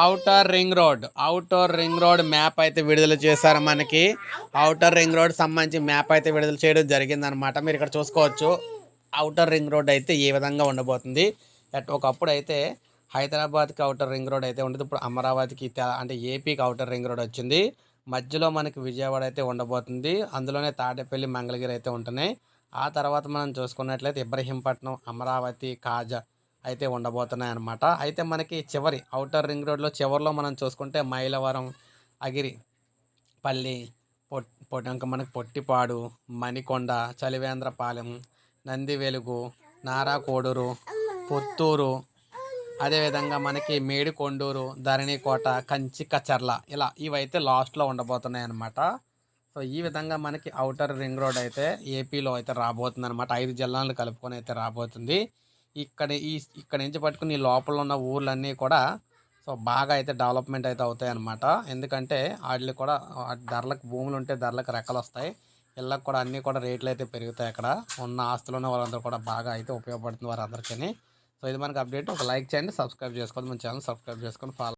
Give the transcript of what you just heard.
Outer ring road outer ring road map అయితే విడుదల చేశారు మనకి. అవుటర్ రింగ్ రోడ్ సంబంధించి మ్యాప్ అయితే విడుదల చేయడం జరిగిందనమాట మీరు ఇక్కడ చూసుకోవచ్చు. అవుటర్ రింగ్ రోడ్ అయితే ఏ విధంగా ఉండబోతుంది. అట్ ఒకప్పుడు అయితే హైదరాబాద్కి అవుటర్ రింగ్ రోడ్ అయితే ఉండదు. ఇప్పుడు అమరావతికి అంటే ఏపీకి అవుటర్ రింగ్ రోడ్ వచ్చింది. మధ్యలో మనకి విజయవాడ అయితే ఉండబోతుంది. అందులోనే తాడేపల్లి మంగళగిరి అయితే ఉంటున్నాయి. ఆ తర్వాత మనం చూసుకున్నట్లయితే ఇబ్రహీంపట్నం అమరావతి కాజా అయితే ఉండబోతున్నాయి అన్నమాట అయితే మనకి చివరి అవుటర్ రింగ్ రోడ్లో చివరిలో మనం చూసుకుంటే మైలవరం అగిరి పల్లి పొట్ ఇంకా మనకి పొట్టిపాడు మణికొండ చలివేంద్రపాలెం నంది వెలుగు నారా పుత్తూరు అదేవిధంగా మనకి మేడికొండూరు ధరణికోట కంచి కచర్ల ఇలా ఇవైతే లాస్ట్లో ఉండబోతున్నాయి అన్నమాట సో ఈ విధంగా మనకి అవుటర్ రింగ్ రోడ్ అయితే ఏపీలో అయితే రాబోతుంది అనమాట ఐదు జిల్లాలను కలుపుకొని అయితే రాబోతుంది. ఇక్కడ ఈ ఇక్కడ నుంచి పట్టుకుని ఈ లోపల ఉన్న ఊర్లన్నీ కూడా సో బాగా అయితే డెవలప్మెంట్ అయితే అవుతాయి అన్నమాట. ఎందుకంటే వాటికి కూడా ధరలకు భూములు ఉంటే ధరలకు రెక్కలు వస్తాయి. ఇళ్ళకి కూడా అన్నీ కూడా రేట్లు అయితే పెరుగుతాయి అక్కడ. ఉన్న ఆస్తులు ఉన్న వాళ్ళందరూ కూడా బాగా అయితే ఉపయోగపడుతుంది వారందరికీ సో ఇది మనకు అప్డేట్. ఒక లైక్ చేయండి సబ్స్క్రైబ్ చేసుకోండి. మన ఛానల్ సబ్స్క్రైబ్ చేసుకొని ఫాలో